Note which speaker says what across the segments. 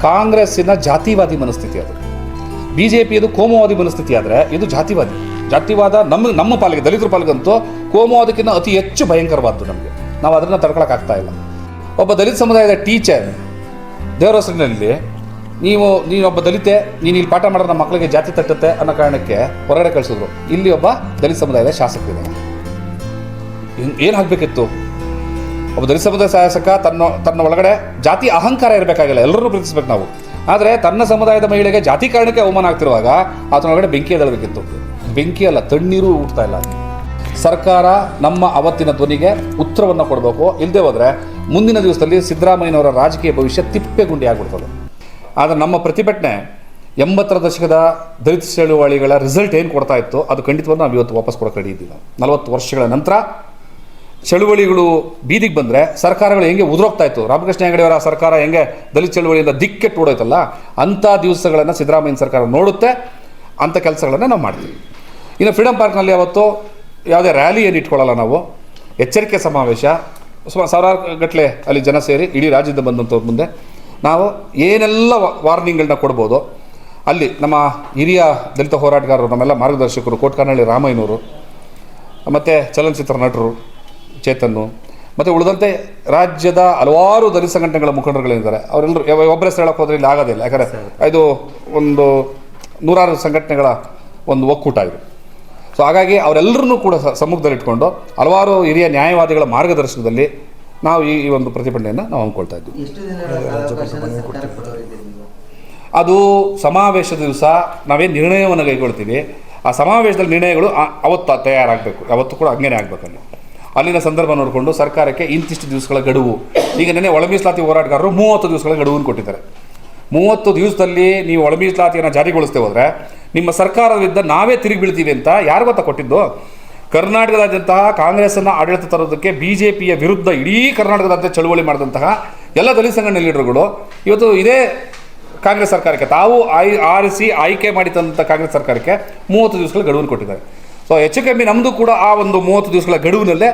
Speaker 1: ಕಾಂಗ್ರೆಸ್ಸಿನ ಜಾತಿವಾದಿ ಮನಸ್ಥಿತಿ ಅದು. ಬಿ ಜೆ ಪಿಯದು ಕೋಮುವಾದಿ ಮನಸ್ಥಿತಿ ಆದರೆ ಇದು ಜಾತಿವಾದಿ. ಜಾತಿವಾದ ನಮ್ಮ ನಮ್ಮ ಪಾಲಿಗೆ, ದಲಿತರ ಪಾಲಿಗಂತೂ ಕೋಮುವಾದಕ್ಕಿಂತ ಅತಿ ಹೆಚ್ಚು ಭಯಂಕರವಾದ್ದು ನಮಗೆ. ನಾವು ಅದನ್ನು ತಡ್ಕೊಳಕ್ಕಾಗ್ತಾ ಇಲ್ಲ. ಒಬ್ಬ ದಲಿತ ಸಮುದಾಯದ ಟೀಚರ್ ದೇವರ ಹೆಸರಿನಲ್ಲಿ ನೀವು ನೀನೊಬ್ಬ ದಲಿತೆ, ನೀನು ಇಲ್ಲಿ ಪಾಠ ಮಾಡಿದ್ರೆ ನಮ್ಮ ಮಕ್ಕಳಿಗೆ ಜಾತಿ ತಟ್ಟುತ್ತೆ ಅನ್ನೋ ಕಾರಣಕ್ಕೆ ಹೊರಗಡೆ ಕಳಿಸಿದ್ರು. ಇಲ್ಲಿ ಒಬ್ಬ ದಲಿತ ಸಮುದಾಯದ ಶಾಸಕರಿದ್ದಾರೆ. ಏನು ಆಗಬೇಕಿತ್ತು ಒಬ್ಬ ದಲಿತ ಸಮುದಾಯ ಶಾಸಕ, ತನ್ನ ತನ್ನ ಒಳಗಡೆ ಜಾತಿ ಅಹಂಕಾರ ಇರಬೇಕಾಗಿಲ್ಲ ಎಲ್ಲರೂ ಪ್ರೀತಿಸ್ಬೇಕು ನಾವು. ಆದರೆ ತನ್ನ ಸಮುದಾಯದ ಮಹಿಳೆಗೆ ಜಾತಿ ಕಾರಣಕ್ಕೆ ಅವಮಾನ ಆಗ್ತಿರುವಾಗ ಆತನೊಳಗಡೆ ಬೆಂಕಿ ಎದಳಬೇಕಿತ್ತು ಬೆಂಕಿ ಅಲ್ಲ, ತಣ್ಣೀರು ಹುಟ್ತಾ ಇಲ್ಲ. ಸರ್ಕಾರ ನಮ್ಮ ಅವತ್ತಿನ ಧ್ವನಿಗೆ ಉತ್ತರವನ್ನು ಕೊಡಬೇಕು. ಇಲ್ಲದೆ ಹೋದರೆ ಮುಂದಿನ ದಿವಸದಲ್ಲಿ ಸಿದ್ದರಾಮಯ್ಯನವರ ರಾಜಕೀಯ ಭವಿಷ್ಯ ತಿಪ್ಪೆ ಗುಂಡಿ ಆಗ್ಬಿಡ್ತದೆ. ಆದರೆ ನಮ್ಮ ಪ್ರತಿಭಟನೆ ಎಂಬತ್ತರ ದಶಕದ ದಲಿತ ಚಳುವಳಿಗಳ ರಿಸಲ್ಟ್ ಏನು ಕೊಡ್ತಾ ಇತ್ತು, ಅದು ಖಂಡಿತವಾಗಿ ನಾವು ಇವತ್ತು ವಾಪಸ್ ಕೊಡೋಕೆ ರೆಡಿ ಇದ್ದೀವಿ ನಲವತ್ತು ವರ್ಷಗಳ ನಂತರ ಚಳುವಳಿಗಳು ಬೀದಿಗೆ ಬಂದರೆ ಸರ್ಕಾರಗಳು ಹೆಂಗೆ ಉದುರೋಗ್ತಾ ಇತ್ತು. ರಾಮಕೃಷ್ಣ ಹೆಗಡೆಯವರ ಸರ್ಕಾರ ಹೆಂಗೆ ದಲಿತ ಚಳುವಳಿಯಿಂದ ದಿಕ್ಕೆಟ್ಟು ಓಡೋಯ್ತಲ್ಲ, ಅಂಥ ದಿವಸಗಳನ್ನು ಸಿದ್ದರಾಮಯ್ಯ ಸರ್ಕಾರ ನೋಡುತ್ತೆ, ಅಂಥ ಕೆಲಸಗಳನ್ನು ನಾವು ಮಾಡ್ತೀವಿ. ಇನ್ನು ಫ್ರೀಡಮ್ ಪಾರ್ಕ್ನಲ್ಲಿ ಅವತ್ತು ಯಾವುದೇ ರ್ಯಾಲಿ ಏನು ಇಟ್ಕೊಳ್ಳಲ್ಲ ನಾವು. ಎಚ್ಚರಿಕೆ ಸಮಾವೇಶ. ಸುಮಾರು ಸಾವಿರಾರು ಗಟ್ಟಲೆ ಅಲ್ಲಿ ಜನ ಸೇರಿ ಇಡೀ ರಾಜ್ಯದಿಂದ ಬಂದಂಥವ್ರ ಮುಂದೆ ನಾವು ಏನೆಲ್ಲ ವಾರ್ನಿಂಗ್ಗಳನ್ನ ಕೊಡ್ಬೋದು. ಅಲ್ಲಿ ನಮ್ಮ ಹಿರಿಯ ದಲಿತ ಹೋರಾಟಗಾರರು, ನಮ್ಮೆಲ್ಲ ಮಾರ್ಗದರ್ಶಕರು ಕೋಟ್ಕಾನಹಳ್ಳಿ ರಾಮಯ್ಯನವರು, ಮತ್ತು ಚಲನಚಿತ್ರ ನಟರು ಚೇತನ್ನು. ಮತ್ತು ಉಳಿದಂತೆ ರಾಜ್ಯದ ಹಲವಾರು ದಲಿತ ಸಂಘಟನೆಗಳ ಮುಖಂಡರುಗಳಿದ್ದಾರೆ. ಅವರೆಲ್ಲರೂ ಯಾವ- ಒಬ್ಬರ ಹೆಸರು ಹೇಳಕ್ಕೆ ಹೋದ್ರೆ ಇಲ್ಲಿ ಆಗೋದಿಲ್ಲ. ಯಾಕಂದರೆ ಇದು ಒಂದು ನೂರಾರು ಸಂಘಟನೆಗಳ ಒಂದು ಒಕ್ಕೂಟ ಇದು. ಸೊ ಹಾಗಾಗಿ ಅವರೆಲ್ಲರನ್ನೂ ಕೂಡ ಸಮ್ಮುಖದಲ್ಲಿಟ್ಕೊಂಡು ಹಲವಾರು ಹಿರಿಯ ನ್ಯಾಯವಾದಿಗಳ ಮಾರ್ಗದರ್ಶನದಲ್ಲಿ ನಾವು ಈ ಒಂದು ಪ್ರತಿಭಟನೆಯನ್ನು ನಾವು ಹಮ್ಮಿಕೊಳ್ತಾ ಇದ್ವಿ ಅದು ಸಮಾವೇಶದ ದಿವಸ ನಾವೇನು ನಿರ್ಣಯವನ್ನು ಕೈಗೊಳ್ತೀವಿ ಆ ಸಮಾವೇಶದಲ್ಲಿ ನಿರ್ಣಯಗಳು ಆ- ಅವತ್ತು ತಯಾರಾಗಬೇಕು. ಅವತ್ತು ಕೂಡ ಹಂಗೇನೆ ಆಗಬೇಕಲ್ಲಿ. ಅಲ್ಲಿನ ಸಂದರ್ಭ ನೋಡಿಕೊಂಡು ಸರ್ಕಾರಕ್ಕೆ ಇಂತಿಷ್ಟು ದಿವಸಗಳ ಗಡುವು. ಈಗ ನೆನೆ ಒಳಮೀಸಲಾತಿ ಹೋರಾಟಗಾರರು ಮೂವತ್ತು ದಿವಸಗಳ ಗಡುವನ್ನು ಕೊಟ್ಟಿದ್ದಾರೆ. ಮೂವತ್ತು ದಿವಸದಲ್ಲಿ ನೀವು ಒಳ ಮೀಸಲಾತಿಯನ್ನು ಜಾರಿಗೊಳಿಸ್ತೇ ಹೋದರೆ ನಿಮ್ಮ ಸರ್ಕಾರದಿಂದ ನಾವೇ ತಿರುಗಿ ಬೀಳ್ತೀವಿ ಅಂತ ಯಾರು ಗೊತ್ತಾ ಕೊಟ್ಟಿದ್ದು? ಕರ್ನಾಟಕದಾದ್ಯಂತಹ ಕಾಂಗ್ರೆಸ್ಸನ್ನು ಆಡಳಿತ ತರೋದಕ್ಕೆ ಬಿ ಜೆ ಪಿಯ ವಿರುದ್ಧ ಇಡೀ ಕರ್ನಾಟಕದಾದ್ಯಂತ ಚಳುವಳಿ ಮಾಡಿದಂತಹ ಎಲ್ಲ ದಲಿತ ಸಂಘಟನೆ ಲೀಡರ್ಗಳು ಇವತ್ತು ಇದೇ ಕಾಂಗ್ರೆಸ್ ಸರ್ಕಾರಕ್ಕೆ ತಾವು ಆಯ್, ಆರಿಸಿ ಆಯ್ಕೆ ಮಾಡಿ ಕಾಂಗ್ರೆಸ್ ಸರ್ಕಾರಕ್ಕೆ ಮೂವತ್ತು ದಿವಸಗಳ ಗಡುವನ್ನು ಕೊಟ್ಟಿದ್ದಾರೆ. ಸೊ ಹೆಚ್ಚು ಕಮ್ಮಿ ನಮ್ಮದು ಕೂಡ ಆ ಒಂದು ಮೂವತ್ತು ದಿವಸಗಳ ಗಡುವಿನಲ್ಲೇ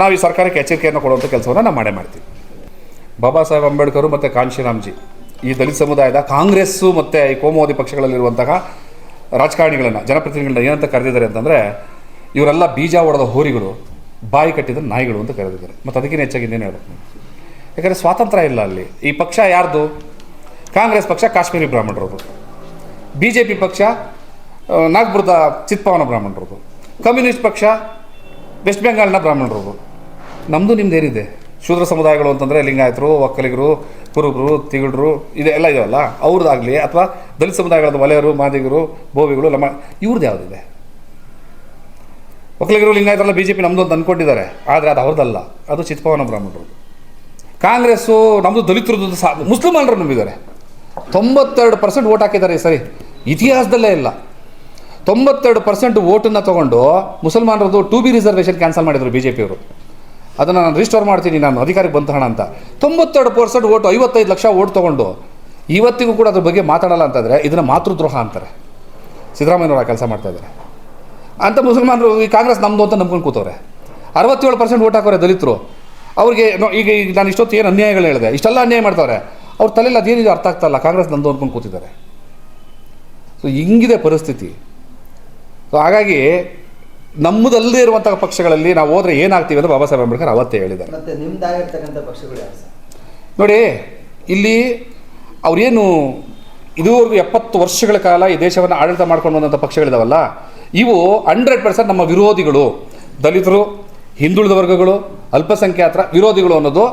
Speaker 1: ನಾವು ಈ ಸರ್ಕಾರಕ್ಕೆ ಎಚ್ಚರಿಕೆಯನ್ನು ಕೊಡುವಂಥ ಕೆಲಸವನ್ನು ನಾವು ಮಾಡೇ ಮಾಡ್ತೀವಿ. ಬಾಬಾ ಸಾಹೇಬ್ ಅಂಬೇಡ್ಕರ್ ಮತ್ತು ಕಾಂಶಿರಾಮ್ಜಿ ಈ ದಲಿತ ಸಮುದಾಯದ ಕಾಂಗ್ರೆಸ್ಸು ಮತ್ತು ಈ ಕೋಮುವಾದಿ ಪಕ್ಷಗಳಲ್ಲಿರುವಂತಹ ರಾಜಕಾರಣಿಗಳನ್ನು, ಜನಪ್ರತಿನಿಧಿಗಳನ್ನ ಏನಂತ ಕರೆದಿದ್ದಾರೆ ಅಂತಂದರೆ, ಇವರೆಲ್ಲ ಬೀಜ ಹೊಡೆದ ಹೋರಿಗಳು, ಬಾಯಿ ಕಟ್ಟಿದ ನಾಯಿಗಳು ಅಂತ ಕರೆದಿದ್ದಾರೆ. ಮತ್ತು ಅದಕ್ಕಿಂತ ಹೆಚ್ಚಾಗಿ ಇನ್ನೇನು ಹೇಳಬೇಕು ಯಾಕಂದರೆ ಸ್ವಾತಂತ್ರ್ಯ ಇಲ್ಲ ಅಲ್ಲಿ. ಈ ಪಕ್ಷ ಯಾರ್ದು? ಕಾಂಗ್ರೆಸ್ ಪಕ್ಷ ಕಾಶ್ಮೀರಿ ಬ್ರಾಹ್ಮಣರದು. ಬಿ ಜೆ ಪಿ ಪಕ್ಷ ನಾಗ್ಪುರದ ಚಿತ್ಪಾವನ ಬ್ರಾಹ್ಮಣರದು. ಕಮ್ಯುನಿಸ್ಟ್ ಪಕ್ಷ ವೆಸ್ಟ್ ಬೆಂಗಾಲ್ನ ಬ್ರಾಹ್ಮಣರು ನಮ್ಮದು ನಿಮ್ದು ಏನಿದೆ? ಶೂದ್ರ ಸಮುದಾಯಗಳು ಅಂತಂದರೆ ಲಿಂಗಾಯತರು, ಒಕ್ಕಲಿಗರು, ಕುರುಬರು ತಿಗಡರು ಇದೆಲ್ಲ ಇದೆಯಲ್ಲ ಅವ್ರದ್ದಾಗಲಿ ಅಥವಾ ದಲಿತ ಸಮುದಾಯಗಳಾದ ವಲಯರು, ಮಾದಿಗರು, ಬೋವಿಗಳು ನಮ್ಮ ಇವ್ರದ್ದು ಯಾವುದಿದೆ? ಒಕ್ಕಲಿಗರು, ಲಿಂಗಾಯತರೆಲ್ಲ ಬಿ ಜೆ ಪಿ ನಮ್ಮದು ಅಂತ ಅಂದ್ಕೊಂಡಿದ್ದಾರೆ ಆದರೆ ಅದು ಅವ್ರದ್ದಲ್ಲ. ಅದು ಚಿತ್ಪವನ ಬ್ರಾಹ್ಮಣರು ಕಾಂಗ್ರೆಸ್ಸು ನಮ್ಮದು ದಲಿತರದ್ದು ಸಾ ಮುಸ್ಲಿಮಾನರು ನಂಬಿದ್ದಾರೆ. ತೊಂಬತ್ತೆರಡು ಪರ್ಸೆಂಟ್ ಓಟ್ ಹಾಕಿದ್ದಾರೆ ಸರಿ. ಇತಿಹಾಸದಲ್ಲೇ ಇಲ್ಲ. ತೊಂಬತ್ತೆರಡು ಪರ್ಸೆಂಟ್ ಓಟನ್ನು ತೊಗೊಂಡು ಮುಸಲ್ಮಾನರದ್ದು ಟು ಬಿ ರಿಸರ್ವೇಷನ್ ಕ್ಯಾನ್ಸಲ್ ಮಾಡಿದರು ಬಿ ಜೆ ಪಿಯವರು ಅದನ್ನು ನಾನು ರಿಸ್ಟೋರ್ ಮಾಡ್ತೀನಿ, ನಾನು ಅಧಿಕಾರಕ್ಕೆ ಬಂತ ಹಣ ಅಂತ. ತೊಂಬತ್ತೆರಡು ಪರ್ಸೆಂಟ್ ಓಟು ಐವತ್ತೈದು ಲಕ್ಷ ಓಟ್ ತೊಗೊಂಡು ಇವತ್ತಿಗೂ ಕೂಡ ಅದ್ರ ಬಗ್ಗೆ ಮಾತಾಡಲ್ಲ ಅಂತಂದರೆ ಇದನ್ನು ಮಾತೃದ್ರೋಹ ಅಂತಾರೆ. ಸಿದ್ದರಾಮಯ್ಯನವರು ಕೆಲಸ ಮಾಡ್ತಾ ಇದ್ದಾರೆ ಅಂತ ಮುಸಲ್ಮಾನರು ಈ ಕಾಂಗ್ರೆಸ್ ನಮ್ಮದು ಅಂತ ನಂಬ್ಕೊಂಡು ಕೂತವ್ರೆ. ಅರವತ್ತೇಳು ಪರ್ಸೆಂಟ್ ಓಟ್ ಹಾಕೋರೆ ದಲಿತರು. ಅವ್ರಿಗೆ ಈಗ ಈಗ ನಾನು ಇಷ್ಟೊತ್ತು ಏನು ಅನ್ಯಾಯಗಳು ಹೇಳಿದೆ, ಇಷ್ಟೆಲ್ಲ ಅನ್ಯಾಯ ಮಾಡ್ತಾವ್ರೆ. ಅವ್ರ ತಲೆಯಲ್ಲಿ ಅದೇನಿದೆ ಅರ್ಥ ಆಗ್ತಾ ಇಲ್ಲ, ಕಾಂಗ್ರೆಸ್ ನಂದು ಅಂದ್ಕೊಂಡು ಕೂತಿದ್ದಾರೆ. ಸೊ ಹಿಂಗಿದೆ ಪರಿಸ್ಥಿತಿ. ಸೊ ಹಾಗಾಗಿ ನಮ್ಮದಲ್ಲದೆ ಇರುವಂತಹ ಪಕ್ಷಗಳಲ್ಲಿ ನಾವು ಹೋದ್ರೆ ಏನಾಗ್ತೀವಿ ಅಂತ ಬಾಬಾ ಸಾಹೇಬ್ ಅಂಬೇಡ್ಕರ್ ಅವತ್ತೇ ಹೇಳಿದ್ದಾರೆ.
Speaker 2: ಮತ್ತೆ ನಿಮ್ದಾಗಿರ್ತಕ್ಕಂಥ ಪಕ್ಷಗಳು ಯಾರು ಸರ್?
Speaker 1: ನೋಡಿ ಇಲ್ಲಿ ಅವ್ರೇನು ಇದುವರೆಗೂ ಎಪ್ಪತ್ತು ವರ್ಷಗಳ ಕಾಲ ಈ ದೇಶವನ್ನು ಆಡಳಿತ ಮಾಡ್ಕೊಂಡು ಬಂದಂಥ ಪಕ್ಷಗಳಿದಾವಲ್ಲ ಇವು ಹಂಡ್ರೆಡ್ ಪರ್ಸೆಂಟ್ ನಮ್ಮ ವಿರೋಧಿಗಳು ದಲಿತರು ಹಿಂದುಳಿದ ವರ್ಗಗಳು ಅಲ್ಪಸಂಖ್ಯಾತರ ವಿರೋಧಿಗಳು ಅನ್ನೋದು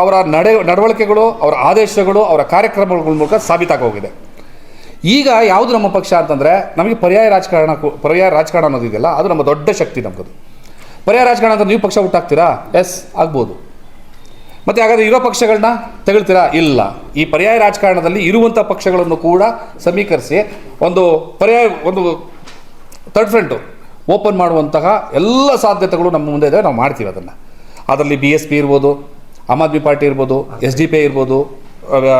Speaker 1: ಅವರ ನಡೆ ನಡವಳಿಕೆಗಳು ಅವರ ಆದೇಶಗಳು ಅವರ ಕಾರ್ಯಕ್ರಮಗಳ ಮೂಲಕ ಸಾಬೀತಾಗಿ ಹೋಗಿದೆ. ಈಗ ಯಾವುದು ನಮ್ಮ ಪಕ್ಷ ಅಂತಂದರೆ ನಮಗೆ ಪರ್ಯಾಯ ರಾಜಕಾರಣ ಪರ್ಯಾಯ ರಾಜಕಾರಣ ಅನ್ನೋದಿದೆಯಲ್ಲ ಅದು ನಮ್ಮ ದೊಡ್ಡ ಶಕ್ತಿ ನಮಗದು. ಪರ್ಯಾಯ ರಾಜಕಾರಣ ಅಂತ ನೀವು ಪಕ್ಷ ಹುಟ್ಟಾಗ್ತೀರಾ ಎಸ್ ಆಗ್ಬೋದು. ಮತ್ತು ಹಾಗಾದರೆ ಇರೋ ಪಕ್ಷಗಳನ್ನ ತೆಗಳ್ತೀರಾ? ಇಲ್ಲ. ಈ ಪರ್ಯಾಯ ರಾಜಕಾರಣದಲ್ಲಿ ಇರುವಂಥ ಪಕ್ಷಗಳನ್ನು ಕೂಡ ಸಮೀಕರಿಸಿ ಒಂದು ಪರ್ಯಾಯ, ಒಂದು ಥರ್ಡ್ ಫ್ರಂಟು ಓಪನ್ ಮಾಡುವಂತಹ ಎಲ್ಲ ಸಾಧ್ಯತೆಗಳು ನಮ್ಮ ಮುಂದೆ ಇದೆ, ನಾವು ಮಾಡ್ತೀವಿ ಅದನ್ನು. ಅದರಲ್ಲಿ ಬಿ ಎಸ್ ಪಿ ಇರ್ಬೋದು, ಆಮ್ ಆದ್ಮಿ ಪಾರ್ಟಿ ಇರ್ಬೋದು ಎಸ್ ಡಿ ಪಿ ಇರ್ಬೋದು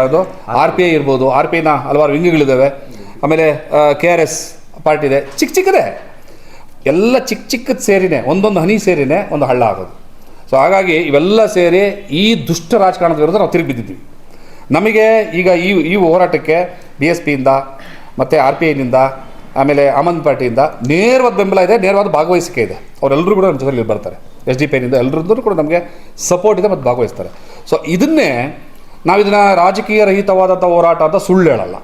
Speaker 1: ಅದು ಆರ್ ಪಿ ಐ ಇರ್ಬೋದು. ಆರ್ ಪಿ ಐನ ಹಲವಾರು ವಿಂಗ್ಗಳಿದ್ದಾವೆ. ಆಮೇಲೆ ಕೆ ಆರ್ ಎಸ್ ಪಾರ್ಟಿ ಇದೆ. ಚಿಕ್ಕ ಚಿಕ್ಕದೇ. ಎಲ್ಲ ಚಿಕ್ಕ ಚಿಕ್ಕದು ಸೇರಿನೇ, ಒಂದೊಂದು ಹನಿ ಸೇರಿನೇ ಒಂದು ಹಳ್ಳ ಆಗೋದು. ಸೊ ಹಾಗಾಗಿ ಇವೆಲ್ಲ ಸೇರಿ ಈ ದುಷ್ಟ ರಾಜಕಾರಣದ ವಿರುದ್ಧ ನಾವು ತಿರುಗಿ ನಮಗೆ ಈಗ ಈ ಈ ಹೋರಾಟಕ್ಕೆ ಬಿ ಎಸ್ ಪಿಯಿಂದ ಮತ್ತು ಆರ್ ಪಿ ಐನಿಂದ ಆಮೇಲೆ ಆಮ್ ಆದ್ಮಿ ಪಾರ್ಟಿಯಿಂದ ನೇರವಾದ ಬೆಂಬಲ ಇದೆ, ನೇರವಾದ ಭಾಗವಹಿಸಿಕೆ ಇದೆ. ಅವರೆಲ್ಲರೂ ಕೂಡ ನಮ್ಮ ಜೊತೆಲಿ ಬರ್ತಾರೆ. ಎಸ್ ಡಿ ಪಿ ಐನಿಂದ ಎಲ್ಲರದ್ದು ಕೂಡ ನಮಗೆ ಸಪೋರ್ಟ್ ಇದೆ ಮತ್ತು ಭಾಗವಹಿಸ್ತಾರೆ. ಸೊ ಇದನ್ನೇ ನಾವು ಇದನ್ನು ರಾಜಕೀಯ ರಹಿತವಾದಂಥ ಹೋರಾಟ ಅಂತ ಸುಳ್ಳು ಹೇಳಲ್ಲ.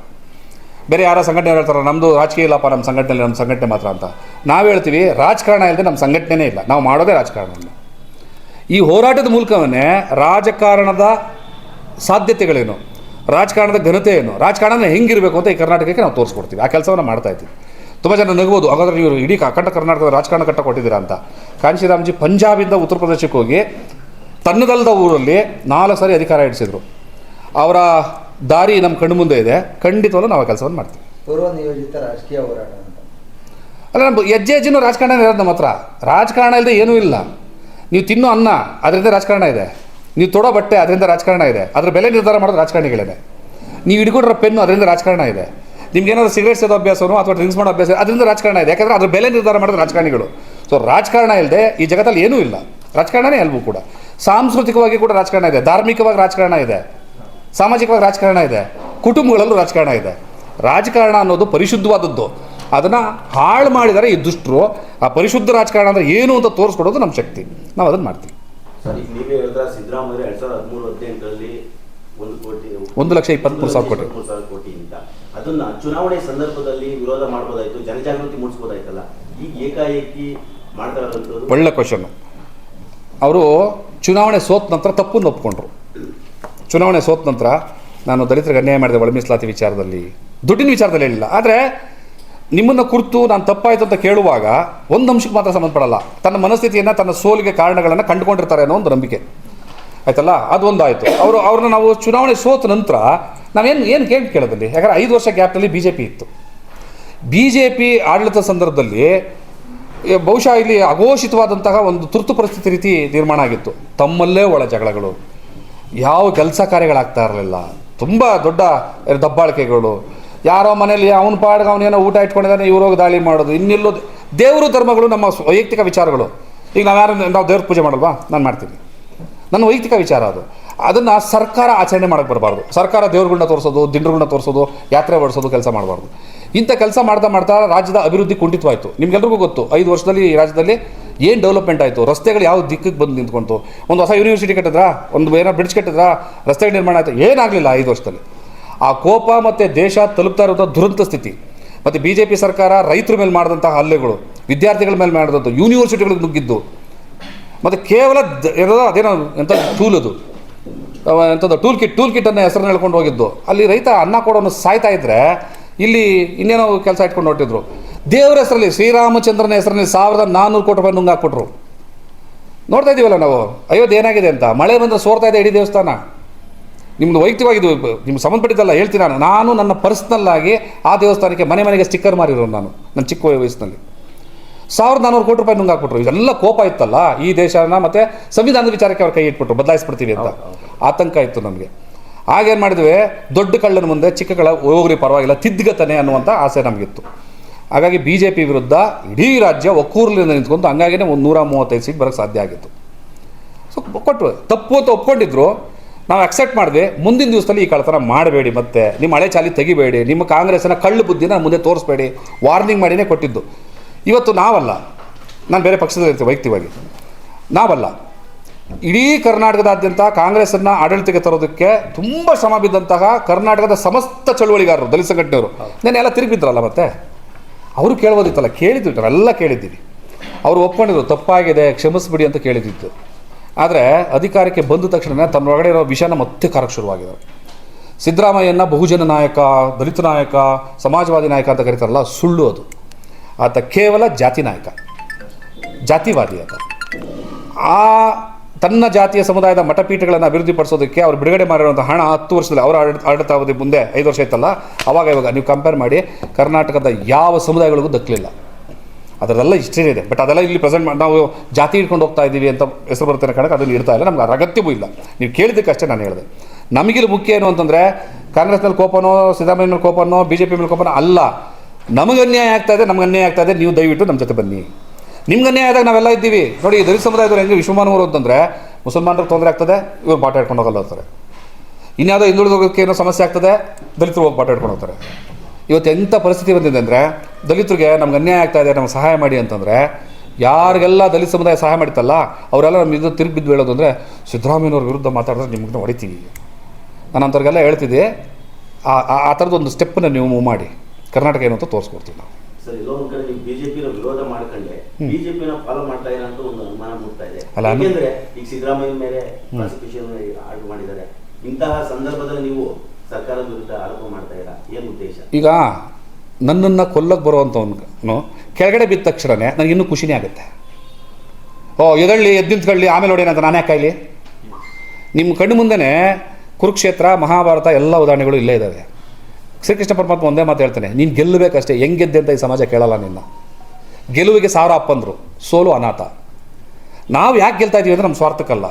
Speaker 1: ಬೇರೆ ಯಾರೋ ಸಂಘಟನೆ ಹೇಳ್ತಾರೆ ನಮ್ಮದು ರಾಜಕೀಯ ಇಲ್ಲಪ್ಪ ನಮ್ಮ ಸಂಘಟನೆ ನಮ್ಮ ಸಂಘಟನೆ ಮಾತ್ರ ಅಂತ. ನಾವು ಹೇಳ್ತೀವಿ, ರಾಜಕಾರಣ ಇಲ್ಲದೆ ನಮ್ಮ ಸಂಘಟನೆನೇ ಇಲ್ಲ. ನಾವು ಮಾಡೋದೇ ರಾಜಕಾರಣವನ್ನು ಈ ಹೋರಾಟದ ಮೂಲಕವನ್ನೇ ರಾಜಕಾರಣದ ಸಾಧ್ಯತೆಗಳೇನು? ರಾಜಕಾರಣದ ಘನತೆ ಏನು? ರಾಜಕಾರಣ ಹೆಂಗಿರಬೇಕು ಅಂತ ಈ ಕರ್ನಾಟಕಕ್ಕೆ ನಾವು ತೋರಿಸ್ಕೊಡ್ತೀವಿ. ಆ ಕೆಲಸವನ್ನು ಮಾಡ್ತಾ ಇದ್ದೀವಿ. ತುಂಬ ಜನ ನಗ್ಬೋದು, ಹಾಗಾದ್ರೆ ಇವರು ಇಡೀ ಅಖಂಡ ಕರ್ನಾಟಕದ ರಾಜಕಾರಣ ಕಟ್ಟ ಕೊಟ್ಟಿದ್ದೀರಾ ಅಂತ. ಕಾಂಶಿರಾಮ್ಜಿ ಪಂಜಾಬಿಂದ ಉತ್ತರ ಪ್ರದೇಶಕ್ಕೆ ಹೋಗಿ, ತನ್ನದಲ್ಲದ ಊರಲ್ಲಿ ನಾಲ್ಕು ಸಾರಿ ಅಧಿಕಾರ ಇಡಿಸಿದ್ರು. ಅವರ ದಾರಿ ನಮ್ಮ ಕಣ್ಣು ಮುಂದೆ ಇದೆ. ಖಂಡಿತವಾಗ್ಲೂ ನಾವು ಆ ಕೆಲಸವನ್ನು ಮಾಡ್ತೀವಿ.
Speaker 2: ಪೂರ್ವ ನಿಯೋಜಿತ ರಾಜಕೀಯ ಹೋರಾಟ ಅಂತ.
Speaker 1: ಅಲ್ಲ ನಮ್ಮ ಹೆಜ್ಜೆ ಹೆಜ್ಜೆನೂ ರಾಜಕಾರಣ ಇರೋದು ನಮ್ಮ ಹತ್ರ. ರಾಜಕಾರಣ ಇಲ್ಲದೆ ಏನೂ ಇಲ್ಲ. ನೀವು ತಿನ್ನೋ ಅನ್ನ ಅದರಿಂದ ರಾಜಕಾರಣ ಇದೆ. ನೀವು ತೊಡೋ ಬಟ್ಟೆ ಅದರಿಂದ ರಾಜಕಾರಣ ಇದೆ. ಅದರ ಬೆಲೆ ನಿರ್ಧಾರ ಮಾಡೋದು ರಾಜಕಾರಣಿಗಳೇ ನೀವು ಹಿಡ್ಕೊಂಡಿರೋ ಪೆನ್ನು ಅದರಿಂದ ರಾಜಕಾರಣ ಇದೆ. ನಿಮ್ಗೆ ಏನಾದರೂ ಸಿಗರೇಟ್ ಸೇದೋ ಅಭ್ಯಾಸನೋ ಅಥವಾ ಡ್ರಿಂಕ್ಸ್ ಮಾಡೋ ಅಭ್ಯಾಸ ಅದರಿಂದ ರಾಜಕಾರಣ ಇದೆ. ಯಾಕಂದರೆ ಅದರ ಬೆಲೆ ನಿರ್ಧಾರ ಮಾಡೋದು ರಾಜಕಾರಣಿಗಳು. ಸೊ ರಾಜಕಾರಣ ಇಲ್ಲದೆ ಈ ಜಗತ್ತಲ್ಲಿ ಏನೂ ಇಲ್ಲ. ರಾಜಕಾರಣನೇ ಅಲ್ವೂ ಕೂಡ. ಸಾಂಸ್ಕೃತಿಕವಾಗಿ ಕೂಡ ರಾಜಕಾರಣ ಇದೆ. ಧಾರ್ಮಿಕವಾಗಿ ರಾಜಕಾರಣ ಇದೆ. ಸಾಮಾಜಿಕವಾಗಿ ರಾಜಕಾರಣ ಇದೆ. ಕುಟುಂಬಗಳಲ್ಲೂ ರಾಜಕಾರಣ ಇದೆ. ರಾಜಕಾರಣ ಅನ್ನೋದು ಪರಿಶುದ್ಧವಾದದ್ದು. ಅದನ್ನು ಹಾಳು ಮಾಡಿದರೆ ಈ ದುಷ್ಟರು ಆ ಪರಿಶುದ್ಧ ರಾಜಕಾರಣ ಅಂದರೆ ಏನು ಅಂತ ತೋರಿಸ್ಕೊಡೋದು ನಮ್ಮ ಶಕ್ತಿ. ನಾವು ಅದನ್ನು ಮಾಡ್ತೀವಿ.
Speaker 3: ಒಂದು
Speaker 1: ಲಕ್ಷ ಇಪ್ಪತ್ಮೂರು ಸಾವಿರ ಕೋಟಿ.
Speaker 3: ಅದನ್ನ ಚುನಾವಣೆ ಸಂದರ್ಭದಲ್ಲಿ ವಿರೋಧ ಮಾಡಬಹುದಾಯ್ತು ಜನಜಾಗೃತಿ ಮೂಡಿಸಬಹುದಾಯ್ತಲ್ಲ ಈಗ ಏಕಾಏಕಿ ಮಾಡ್ತಾ
Speaker 1: ಒಳ್ಳೆ ಕ್ವಶನ್ ಅವರು ಚುನಾವಣೆ ಸೋತ ನಂತರ ತಪ್ಪನ್ನು ಒಪ್ಕೊಂಡ್ರು. ಚುನಾವಣೆ ಸೋತ ನಂತರ ನಾನು ದಲಿತರಿಗೆ ಅನ್ಯಾಯ ಮಾಡಿದೆ ಒಳ ಮೀಸಲಾತಿ ವಿಚಾರದಲ್ಲಿ ದುಡ್ಡಿನ ವಿಚಾರದಲ್ಲಿ ಹೇಳಿಲ್ಲ. ಆದರೆ ನಿಮ್ಮನ್ನು ಕುರಿತು ನಾನು ತಪ್ಪಾಯಿತು ಅಂತ ಕೇಳುವಾಗ ಒಂದು ಅಂಶಕ್ಕೆ ಮಾತ್ರ ಸಂಬಂಧಪಡಲ್ಲ. ತನ್ನ ಮನಸ್ಥಿತಿಯನ್ನು, ತನ್ನ ಸೋಲಿಗೆ ಕಾರಣಗಳನ್ನು ಕಂಡುಕೊಂಡಿರ್ತಾರೆ ಅನ್ನೋ ಒಂದು ನಂಬಿಕೆ. ಆಯ್ತಲ್ಲ? ಅದೊಂದು ಆಯಿತು ಅವರು, ಅವ್ರನ್ನ ನಾವು ಚುನಾವಣೆ ಸೋತ ನಂತರ ನಾವೇನು, ಏನು ಕೇಳಿ ಕೇಳೋದಲ್ಲಿ ಯಾಕಂದ್ರೆ ಐದು ವರ್ಷ ಗ್ಯಾಪ್ನಲ್ಲಿ ಬಿ ಜೆ ಪಿ ಇತ್ತು. ಬಿ ಜೆ ಪಿ ಆಡಳಿತ ಸಂದರ್ಭದಲ್ಲಿ ಬಹುಶಃ ಇಲ್ಲಿ ಅಘೋಷಿತವಾದಂತಹ ಒಂದು ತುರ್ತು ಪರಿಸ್ಥಿತಿ ರೀತಿ ನಿರ್ಮಾಣ ಆಗಿತ್ತು. ತಮ್ಮಲ್ಲೇ ಒಳ ಜಗಳಗಳು. ಯಾವ ಕೆಲಸ ಕಾರ್ಯಗಳಾಗ್ತಾ ಇರಲಿಲ್ಲ. ತುಂಬ ದೊಡ್ಡ ದಬ್ಬಾಳಿಕೆಗಳು. ಯಾರೋ ಮನೇಲಿ ಅವನ ಪಾಡ್ಗೆ ಅವನೇನೋ ಊಟ ಇಟ್ಕೊಂಡಿದ್ದಾನೆ, ಇವ್ರು ಹೋಗಿ ದಾಳಿ ಮಾಡೋದು. ಇನ್ನೆಲ್ಲೋ ದೇವರು ಧರ್ಮಗಳು ನಮ್ಮ ವೈಯಕ್ತಿಕ ವಿಚಾರಗಳು. ಈಗ ನಾವು ಯಾರು ನಾವು ದೇವ್ರ ಪೂಜೆ ಮಾಡಲ್ವಾ? ನಾನು ಮಾಡ್ತೀನಿ. ನನ್ನ ವೈಯಕ್ತಿಕ ವಿಚಾರ ಅದು. ಅದನ್ನು ಸರ್ಕಾರ ಆಚರಣೆ ಮಾಡಕ್ಕೆ ಬರಬಾರ್ದು. ಸರ್ಕಾರ ದೇವ್ರುಗಳನ್ನ ತೋರಿಸೋದು ದಿಂಡ್ರುಗಳನ್ನ ತೋರಿಸೋದು, ಯಾತ್ರೆ ಓಡಿಸೋದು ಕೆಲಸ ಮಾಡಬಾರ್ದು. ಇಂಥ ಕೆಲಸ ಮಾಡ್ತಾ ಮಾಡ್ತಾ ರಾಜ್ಯದ ಅಭಿವೃದ್ಧಿ ಕುಂಠಿತವಾಯಿತು. ನಿಮ್ಗೆಲ್ರಿಗೂ ಗೊತ್ತು, ಐದು ವರ್ಷದಲ್ಲಿ ರಾಜ್ಯದಲ್ಲಿ ಏನು ಡೆವಲಪ್ಮೆಂಟ್ ಆಯಿತು? ರಸ್ತೆಗಳು ಯಾವ ದಿಕ್ಕಿಗೆ ಬಂದು ನಿಂತ್ಕೊಂತು ಒಂದು ಹೊಸ ಯೂನಿವರ್ಸಿಟಿ ಕಟ್ಟಿದ್ರಾ? ಒಂದು ಏನೋ ಬ್ರಿಡ್ಜ್ ಕಟ್ಟಿದ್ರಾ? ರಸ್ತೆಗಳು ನಿರ್ಮಾಣ ಆಯಿತು? ಏನಾಗಲಿಲ್ಲ ಐದು ವರ್ಷದಲ್ಲಿ. ಆ ಕೋಪ ಮತ್ತು ದೇಶ ತಲುಪ್ತಾ ಇರುವಂಥ ದುರಂತ ಸ್ಥಿತಿ. ಮತ್ತು ಬಿ ಜೆ ಪಿ ಸರ್ಕಾರ ರೈತರ ಮೇಲೆ ಮಾಡಿದಂತಹ ಹಲ್ಲೆಗಳು, ವಿದ್ಯಾರ್ಥಿಗಳ ಮೇಲೆ ಮಾಡಿದಂಥ ಯೂನಿವರ್ಸಿಟಿಗಳಿಗೆ ನುಗ್ಗಿದ್ದು. ಮತ್ತು ಕೇವಲ ಏನೋ ಅದೇನೋ ಎಂಥ ಟೂಲ್ ಅದು. ಎಂಥದ್ದು ಟೂಲ್ ಕಿಟ್ ಟೂಲ್ ಕಿಟ್ಟನ್ನು ಹೆಸರನ್ನ ಹೇಳ್ಕೊಂಡು ಹೋಗಿದ್ದು. ಅಲ್ಲಿ ರೈತ ಅನ್ನ ಕೊಡೋನು ಸಾಯ್ತಾ ಇದ್ದರೆ ಇಲ್ಲಿ ಇನ್ನೇನೋ ಕೆಲಸ ಇಟ್ಕೊಂಡು ಹೊರಟಿದ್ರು. ದೇವರ ಹೆಸರಲ್ಲಿ ಶ್ರೀರಾಮಚಂದ್ರನ ಹೆಸರಲ್ಲಿ ಸಾವಿರದ ನಾನ್ನೂರು ಕೋಟಿ ರೂಪಾಯಿ ನುಂಗ್ ಹಾಕ್ಬಿಟ್ರು ನೋಡ್ತಾ ಇದ್ದೀವಲ್ಲ ನಾವು? ಅಯೋಧ್ಯೆ ಏನಾಗಿದೆ ಅಂತ? ಮಳೆ ಬಂದರೆ ಸೋರ್ತಾ ಇದೆ ಇಡೀ ದೇವಸ್ಥಾನ. ನಿಮ್ಮದು ವೈಯಕ್ತಿಕವಾಗಿ ಇದು ನಿಮ್ಗೆ ಸಂಬಂಧಪಟ್ಟಿದ್ದಲ್ಲ ಹೇಳ್ತೀನಿ ನಾನು. ನಾನು ನನ್ನ ಪರ್ಸ್ನಲ್ ಆಗಿ ಆ ದೇವಸ್ಥಾನಕ್ಕೆ ಮನೆ ಮನೆಗೆ ಸ್ಟಿಕ್ಕರ್ ಮಾರಿರೋನು ನಾನು ನನ್ನ ಚಿಕ್ಕ ವಯಸ್ಸಿನಲ್ಲಿ. ಸಾವಿರದ ನಾನ್ನೂರು ಕೋಟಿ ರೂಪಾಯಿ ನುಂಗ್ ಹಾಕ್ಬಿಟ್ರು ಇದೆಲ್ಲ ಕೋಪ ಇತ್ತಲ್ಲ? ಈ ದೇಶನ ಮತ್ತೆ ಸಂವಿಧಾನದ ವಿಚಾರಕ್ಕೆ ಅವ್ರು ಕೈ ಇಟ್ಬಿಟ್ರು ಬದಲಾಯಿಸ್ಬಿಡ್ತೀವಿ ಅಂತ. ಆತಂಕ ಇತ್ತು ನಮಗೆ. ಆಗೇನು ಮಾಡಿದ್ವಿ? ದೊಡ್ಡ ಕಳ್ಳನ ಮುಂದೆ ಚಿಕ್ಕ ಕಳ್ಳ ಹೋಗ್ರಿ ಪರವಾಗಿಲ್ಲ ತಿದ್ದುಗತಾನೆ ಅನ್ನುವಂಥ ಆಸೆ ನಮಗಿತ್ತು. ಹಾಗಾಗಿ ಬಿ ಜೆ ಪಿ ವಿರುದ್ಧ ಇಡೀ ರಾಜ್ಯ ಒಕ್ಕೂರ್ಲಿಂದ ನಿಂತ್ಕೊಂಡು ಹಂಗಾಗಿನೇ ಒಂದು ನೂರ ಮೂವತ್ತೈದು ಸೀಟ್ ಬರೋಕ್ಕೆ ಸಾಧ್ಯ ಆಗಿತ್ತು. ಸೊ ಕೊಟ್ಟು ತಪ್ಪು ಅಂತ ಒಪ್ಕೊಂಡಿದ್ರು. ನಾವು ಅಕ್ಸೆಪ್ಟ್ ಮಾಡಿದೆ ಮುಂದಿನ ದಿವಸದಲ್ಲಿ ಈ ಕಳ್ತನ ಮಾಡಬೇಡಿ ಮತ್ತೆ. ನಿಮ್ಮ ಹಳೆ ಚಾಲಿ ತೆಗಿಬೇಡಿ. ನಿಮ್ಮ ಕಾಂಗ್ರೆಸ್ನ ಕಳ್ಳು ಬುದ್ಧಿನ ಮುಂದೆ ತೋರಿಸ್ಬೇಡಿ. ವಾರ್ನಿಂಗ್ ಮಾಡಿನೇ ಕೊಟ್ಟಿದ್ದು. ಇವತ್ತು ನಾವಲ್ಲ. ನಾನು ಬೇರೆ ಪಕ್ಷದಲ್ಲಿ ವೈಯಕ್ತಿಕವಾಗಿ. ನಾವಲ್ಲ. ಇಡೀ ಕರ್ನಾಟಕದಾದ್ಯಂತ ಕಾಂಗ್ರೆಸ್ಸನ್ನು ಆಡಳಿತಕ್ಕೆ ತರೋದಕ್ಕೆ ತುಂಬ ಶ್ರಮ ಬಿದ್ದಂತಹ ಕರ್ನಾಟಕದ ಸಮಸ್ತ ಚಳುವಳಿಗಾರರು ದಲಿತ ಸಂಘಟನೆಯವರು. ನೆನ್ನೆ ಎಲ್ಲ ತಿರುಗಿಬಿಟ್ರಲ್ಲ ಮತ್ತೆ? ಅವರು ಕೇಳ್ಬೋದಿತ್ತಲ್ಲ ಕೇಳಿದ್ದು ಎಲ್ಲ ಕೇಳಿದ್ದೀವಿ. ಅವರು ಒಪ್ಕೊಂಡಿದ್ರು, ತಪ್ಪಾಗಿದೆ, ಕ್ಷಮಿಸ್ಬಿಡಿ ಅಂತ ಕೇಳಿದ್ದಿತ್ತು. ಆದರೆ ಅಧಿಕಾರಕ್ಕೆ ಬಂದ ತಕ್ಷಣ ತನ್ನೊಳಗಡೆ ಇರೋ ವಿಷಯನ ಮತ್ತೆ ಕಾರಕ್ಕೆ ಶುರುವಾಗಿದ್ದಾರೆ. ಸಿದ್ದರಾಮಯ್ಯನ ಬಹುಜನ ನಾಯಕ, ದಲಿತ ನಾಯಕ, ಸಮಾಜವಾದಿ ನಾಯಕ ಅಂತ ಕರೀತಾರಲ್ಲ, ಸುಳ್ಳು ಅದು. ಆತ ಕೇವಲ ಜಾತಿ ನಾಯಕ. ಜಾತಿವಾದಿ ಆತ. ಆ ತನ್ನ ಜಾತಿಯ ಸಮುದಾಯದ ಮಠಪೀಠಗಳನ್ನು ಅಭಿವೃದ್ಧಿಪಡಿಸೋದಕ್ಕೆ ಅವರು ಬಿಡುಗಡೆ ಮಾಡಿರುವಂಥ ಹಣ ಹತ್ತು ವರ್ಷದಲ್ಲಿ ಅವರ ಆಡಳಿತ, ಆಡಳಿತಾವಧಿ ಮುಂದೆ ಐದು ವರ್ಷ ಇತ್ತಲ್ಲ, ಅವಾಗ ಇವಾಗ ನೀವು ಕಂಪೇರ್ ಮಾಡಿ, ಕರ್ನಾಟಕದ ಯಾವ ಸಮುದಾಯಗಳಿಗೂ ದಕ್ಕಲಿಲ್ಲ. ಅದರಲ್ಲ ಇಷ್ಟೇ ಇದೆ. ಬಟ್ ಅದೆಲ್ಲ ಇಲ್ಲಿ ಪ್ರೆಸೆಂಟ್ ಮಾಡಿ ನಾವು ಜಾತಿ ಇಟ್ಕೊಂಡು ಹೋಗ್ತಾ ಇದ್ದೀವಿ ಅಂತ ಹೆಸರು ಬರ್ತಾರೆ ಕಾರಣಕ್ಕೆ ಅದನ್ನು ಇರ್ತಾ ಇಲ್ಲ. ನಮ್ಗೆ ಅಗತ್ಯವೂ ಇಲ್ಲ. ನೀವು ಕೇಳಿದ್ದಕ್ಕೆ ಅಷ್ಟೇ ನಾನು ಹೇಳಿದೆ. ನಮಗಿಲ್ಲಿ ಮುಖ್ಯ ಏನು ಅಂತಂದರೆ ಕಾಂಗ್ರೆಸ್ನಲ್ಲಿ ಕೋಪನೋ, ಸಿದ್ದರಾಮಯ್ಯ ಕೋಪನೋ ಬಿ ಜೆ ಪಿ ಮೇಲೆ ಕೋಪನೋ ಅಲ್ಲ. ನಮಗೆ ಅನ್ಯಾಯ ಆಗ್ತಾ ಇದೆ, ನಮ್ಗೆ ಅನ್ಯಾಯ ಆಗ್ತಾ ಇದೆ, ನೀವು ದಯವಿಟ್ಟು ನಮ್ಮ ಜೊತೆ ಬನ್ನಿ. ನಿಮ್ಗೆ ಅನ್ಯಾಯ ಆದಾಗ ನಾವೆಲ್ಲ ಇದ್ದೀವಿ. ನೋಡಿ, ದಲಿತ ಸಮುದಾಯದವರು ಹೆಂಗೆ ವಿಶ್ವಮಾನವರು ಅಂತಂದರೆ ಮುಸಲ್ಮಾನರಿಗೆ ತೊಂದರೆ ಆಗ್ತದೆ, ಇವರು ಪಾಠ ಇಟ್ಕೊಂಡು ಹೋಗಲ್ಲ ಹೋಗ್ತಾರೆ ಇನ್ಯಾವುದೋ ಹಿಂದುಳಿದೋಗೋಕ್ಕೆ ಏನೋ ಸಮಸ್ಯೆ ಆಗ್ತದೆ, ದಲಿತರು ಹೋಗಿ ಪಾಠ ಹಿಡ್ಕೊಂಡು ಹೋಗ್ತಾರೆ. ಇವತ್ತು ಎಂಥ ಪರಿಸ್ಥಿತಿ ಬಂದಿದೆ ಅಂದರೆ, ದಲಿತರಿಗೆ ನಮ್ಗೆ ಅನ್ಯಾಯ ಆಗ್ತಾ ಇದೆ, ನಮ್ಗೆ ಸಹಾಯ ಮಾಡಿ ಅಂತಂದರೆ, ಯಾರಿಗೆಲ್ಲ ದಲಿತ ಸಮುದಾಯ ಸಹಾಯ ಮಾಡಿತ್ತಲ್ಲ, ಅವರೆಲ್ಲ ನಮ್ಮ ಇದು ತಿರುಗಿ ಬಿದ್ದು ಹೇಳೋದು ಅಂದರೆ, ಸಿದ್ದರಾಮಯ್ಯನವ್ರ ವಿರುದ್ಧ ಮಾತಾಡಿದ್ರೆ ನಿಮ್ಗೆ ಹೊಡಿತೀವಿ. ನಾನು ಅಂಥವ್ರಿಗೆಲ್ಲ ಹೇಳ್ತಿದ್ದೆ, ಆ, ಆ- ಥರದ್ದು ಒಂದು ಸ್ಟೆಪ್ಪನ್ನ ನೀವು ಮೂವ್ ಮಾಡಿ. ಕರ್ನಾಟಕ ಏನು ಅಂತ ತೋರಿಸ್ಕೊಡ್ತೀವಿ ನಾವು.
Speaker 3: ಸರ್ ವಿರೋಧ ಮಾಡ್ಕೊಂಡೆ. ಬಿಜೆಪಿನ ಫಾಲೋ ಮಾಡ್ತಾ ಇಲ್ಲ ಅಂತ ಒಂದು ಅನುಮಾನ ಮೂಡ್ತಾ ಇದೆ. ಯಾಕೆಂದ್ರೆ ಈಗ ಸಿದ್ದರಾಮಯ್ಯ ಮೇಲೆ ಪ್ರಾಸಿಕ್ಯೂಷನ್ ಆರ್ಡರ್ ಮಾಡಿದ್ದಾರೆ. ಇಂತಹ ಸಂದರ್ಭದಲ್ಲಿ ನೀವು ಸರ್ಕಾರದ ವಿರುದ್ಧ ಆರೋಪ ಮಾಡ್ತಾ ಇಲ್ಲ ಏನು ಉದ್ದೇಶ?
Speaker 1: ಈಗ ನನ್ನನ್ನು ಕೊಲ್ಲಕ್ಕೆ ಬರುವಂಥವನು ಕೆಳಗಡೆ ಬಿದ್ದ ತಕ್ಷಣನೇ ನನಗೆ ಇನ್ನೂ ಖುಷಿನೇ ಆಗುತ್ತೆ. ಓ ಎದಳ್ಳಿ ಎದ್ದು ನಿಂತ್ಕೊಳ್ಳಿ ಆಮೇಲೆ ನೋಡಿ ಅಂತ ನಾನೇ ಕಾಯ್ಲಿ? ನಿಮ್ಮ ಕಣ್ಣು ಮುಂದೆನೇ ಕುರುಕ್ಷೇತ್ರ ಮಹಾಭಾರತ ಎಲ್ಲ ಉದಾಹರಣೆಗಳು ಇಲ್ಲೇ ಇದ್ದಾವೆ. ಶ್ರೀಕೃಷ್ಣ ಪರಮಾತ್ಮ ಒಂದೇ ಮಾತು ಹೇಳ್ತಾನೆ ನೀನು ಗೆಲ್ಲಬೇಕಷ್ಟೇ ಹೆಂಗೆ ಗೆದ್ದೆ ಅಂತ ಈ ಸಮಾಜ ಕೇಳಲ್ಲ ನಿನ್ನ. ಗೆಲುವಿಗೆ ಸಾವಿರ ಅಪ್ಪಂದರು. ಸೋಲು ಅನಾಥ. ನಾವು ಯಾಕೆ ಗೆಲ್ತಾ ಇದ್ದೀವಿ ಅಂದರೆ ನಮ್ಮ ಸ್ವಾರ್ಥಕ್ಕಲ್ಲ.